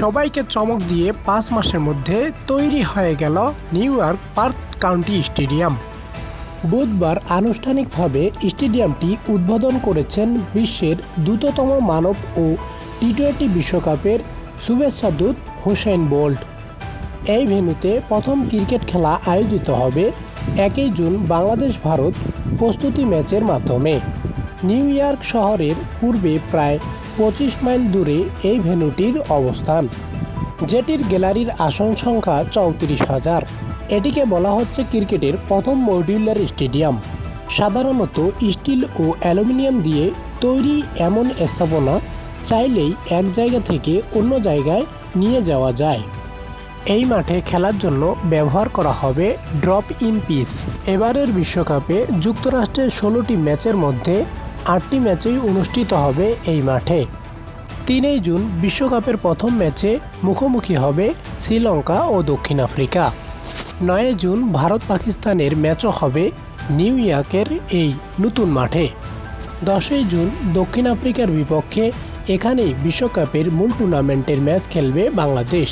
সবাইকে চমক দিয়ে পাঁচ মাসের মধ্যে তৈরি হয়ে গেল New York park county stadium. বুধবার আনুষ্ঠানিকভাবে স্টেডিয়ামটি উদ্বোধন করেছেন বিশ্বের দ্রুততম মানব ও টি টোয়েন্টি বিশ্বকাপের শুভেচ্ছা দূত হোসেন বোল্ট। এই ভেন্যুতে প্রথম ক্রিকেট খেলা আয়োজিত হবে একই জুন বাংলাদেশ ভারত প্রস্তুতি ম্যাচের মাধ্যমে। নিউ ইয়র্ক শহরের পূর্বে প্রায় পঁচিশ মাইল দূরে এই ভেন্যুটির অবস্থান, যেটির গ্যালারির আসন সংখ্যা চৌত্রিশ হাজার। এটিকে বলা হচ্ছে ক্রিকেটের প্রথম মডিউলার স্টেডিয়াম। সাধারণত স্টিল ও অ্যালুমিনিয়াম দিয়ে তৈরি এমন স্থাপনা চাইলেই এক জায়গা থেকে অন্য জায়গায় নিয়ে যাওয়া যায়। এই মাঠে খেলার জন্য ব্যবহার করা হবে ড্রপ ইন পিস এবারের বিশ্বকাপে যুক্তরাষ্ট্রের ষোলোটি ম্যাচের মধ্যে আটটি ম্যাচই অনুষ্ঠিত হবে এই মাঠে। তিনই জুন বিশ্বকাপের প্রথম ম্যাচে মুখোমুখি হবে শ্রীলঙ্কা ও দক্ষিণ আফ্রিকা। নয় জুন ভারত পাকিস্তানের ম্যাচও হবে নিউ ইয়র্কের এই নতুন মাঠে। দশই জুন দক্ষিণ আফ্রিকার বিপক্ষে এখানেই বিশ্বকাপের মূল টুর্নামেন্টের ম্যাচ খেলবে বাংলাদেশ।